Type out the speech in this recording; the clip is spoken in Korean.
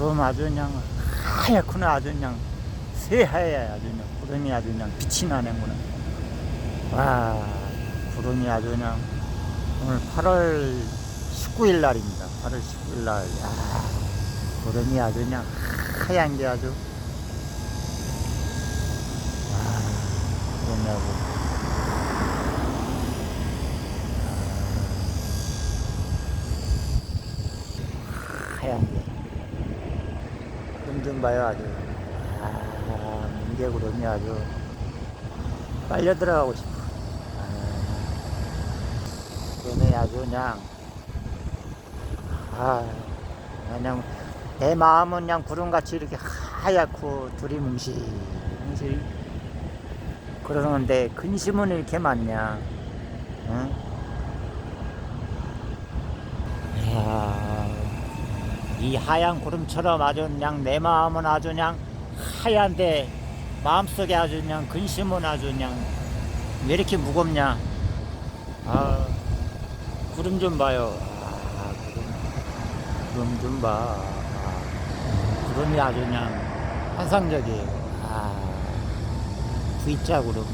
구름 아주 그냥 하얗구나 아주 그냥. 새하얘 아주 그냥 구름이 아주 그냥 빛이 나는구나. 와 구름이 아주 그냥 오늘 8월 19일 날입니다. 8월 19일 날. 야, 구름이 아주 그냥 하얀 게 아주. 와 구름하고. 하얀 게 구름 좀 봐요 아주. 아 민개구름이 아주 빨려 들어가고 싶어. 아, 구름이 아주 그냥 아 그냥 내 마음은 그냥 구름같이 이렇게 하얗고 둘이 뭉실 뭉실 그러는데 근심은 이렇게 많냐? 응? 이야, 이 하얀 구름처럼 아주 그냥 내 마음은 아주 그냥 하얀데 마음속에 아주 그냥 근심은 아주 그냥 왜 이렇게 무겁냐 아 구름 좀 봐요 아 구름 구름 좀 봐. 아, 구름이 아주 그냥 환상적이에요. 아, V자 구름.